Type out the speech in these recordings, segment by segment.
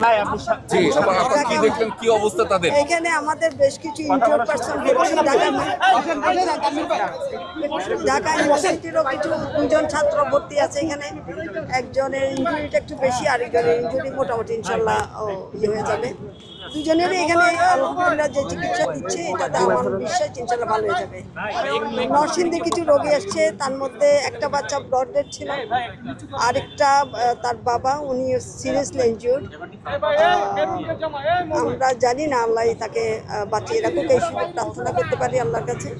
জি আপা, আপনারা কি দেখলেন কি অবস্থা তাদের? এখানে আমাদের বেশ কিছু ইনজোর পার্সন ঢাকা ঢাকা ইউনিভার্সিটিরও কিছু দুজন ছাত্র ভর্তি আছে এখানে। একজনের ইঞ্জুরিটা একটু বেশি আরেকজনের ইঞ্জুরি মোটামুটি ইনশাল্লাহ ইয়ে হয়ে যাবে। দুজনেরই এখানে আলহামদুলিল্লাহ যে চিকিৎসা দিচ্ছে এটাতে আমার বিশ্বাস ইনশাল্লাহ ভালো হয়ে যাবে। নরসিংদী কিছু রোগী আসছে তার মধ্যে একটা বাচ্চা ব্লড ডেড ছিল আরেকটা তার বাবা উনি সিরিয়াসলি ইনজুর্ড আমরা জানি না আল্লাহ তাকে বাঁচিয়ে রাখুক এই সুযোগ প্রার্থনা করতে পারি আল্লাহর কাছে।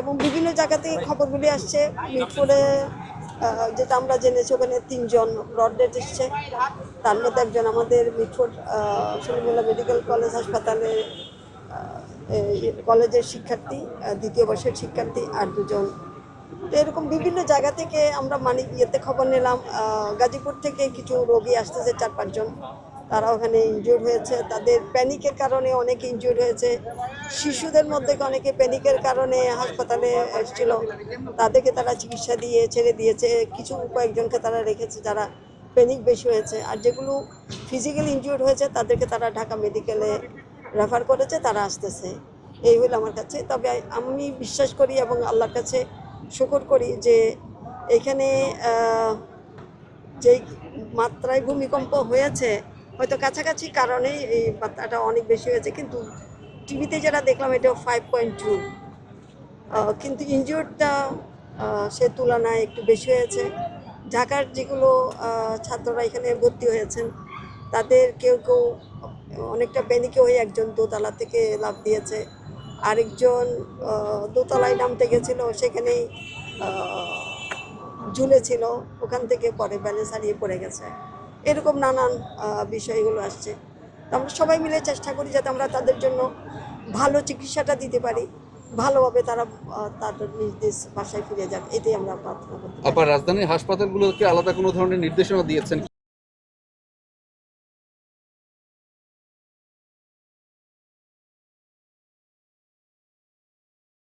এবং বিভিন্ন জায়গা থেকে খবরগুলি আসছে আহ, যেটা আমরা জেনেছি ওখানে তিনজন ব্রড ডেট এসছে। তার মধ্যে একজন আমাদের মিটফোর্ড সলিমুল্লাহ মেডিকেল কলেজ হাসপাতালে কলেজের শিক্ষার্থী দ্বিতীয় বর্ষের শিক্ষার্থী আর দুজন। তো এরকম বিভিন্ন জায়গা থেকে আমরা মানে ইয়েতে খবর নিলাম। গাজীপুর থেকে কিছু রোগী আসতেছে চার পাঁচজন। তারা ওখানে ইনজুর হয়েছে। তাদের প্যানিকের কারণে অনেকে ইনজুর হয়েছে। শিশুদের মধ্যে অনেকে প্যানিকের কারণে হাসপাতালে এসেছিল। তাদেরকে তারা চিকিৎসা দিয়ে ছেড়ে দিয়েছে। কিছু কয়েকজনকে তারা রেখেছে যারা প্যানিক বেশি হয়েছে। আর যেগুলো ফিজিক্যালি ইনজুর হয়েছে, তাদেরকে তারা ঢাকা মেডিকেলে রেফার করেছে, তারা আসতেছে। এই হলো আমার কাছে। তবে আমি বিশ্বাস করি এবং আল্লাহর কাছে শুকর করি যে এখানে যেই মাত্রায় ভূমিকম্প হয়েছে হয়তো কাছাকাছি কারণে এই মাত্রাটা অনেক বেশি হয়েছে, কিন্তু টিভিতে যেটা দেখলাম এটা ফাইভ পয়েন্ট টু কিন্তু ইনজিওরটা সে তুলনায় একটু বেশি হয়েছে। ঢাকার যেগুলো ছাত্ররা এখানে ভর্তি হয়েছেন, তাদের কেউ কেউ অনেকটা প্যানিকে হয়ে একজন দোতলা থেকে লাভ দিয়েছে। আরেকজন দোতলায় নামতে গেছিল, সেখানেই ঝুলেছিল, ওখান থেকে পরে ব্যালেন্স হারিয়ে পড়ে গেছে। এরকম নানান বিষয়গুলো আসছে। তো আমরা সবাই মিলে চেষ্টা করি যাতে আমরা তাদের জন্য ভালো চিকিৎসাটা দিতে পারি। ভালোভাবে তারা তাদের নিজ বাসায় ফিরে যাক। এতেই আমরা প্রার্থনা করি। আপনার রাজধানীর হাসপাতালগুলোকে আলাদা কোনো ধরনের নির্দেশনা দিয়েছেন